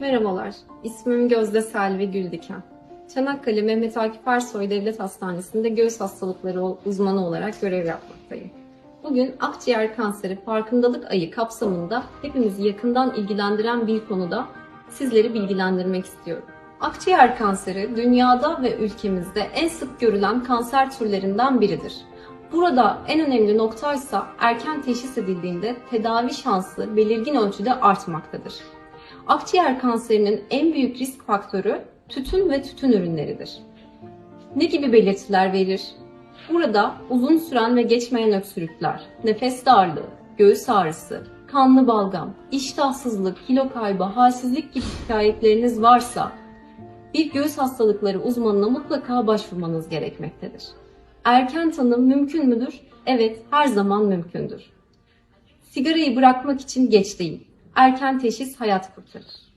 Merhabalar, ismim Gözde Selvi Güldiken. Çanakkale Mehmet Akif Ersoy Devlet Hastanesi'nde göğüs hastalıkları uzmanı olarak görev yapmaktayım. Bugün akciğer kanseri farkındalık ayı kapsamında hepimizi yakından ilgilendiren bir konuda sizleri bilgilendirmek istiyorum. Akciğer kanseri dünyada ve ülkemizde en sık görülen kanser türlerinden biridir. Burada en önemli noktaysa erken teşhis edildiğinde tedavi şansı belirgin ölçüde artmaktadır. Akciğer kanserinin en büyük risk faktörü tütün ve tütün ürünleridir. Ne gibi belirtiler verir? Burada uzun süren ve geçmeyen öksürükler, nefes darlığı, göğüs ağrısı, kanlı balgam, iştahsızlık, kilo kaybı, halsizlik gibi şikayetleriniz varsa bir göğüs hastalıkları uzmanına mutlaka başvurmanız gerekmektedir. Erken tanım mümkün müdür? Evet, her zaman mümkündür. Sigarayı bırakmak için geç değil. Erken teşhis hayat kurtarır.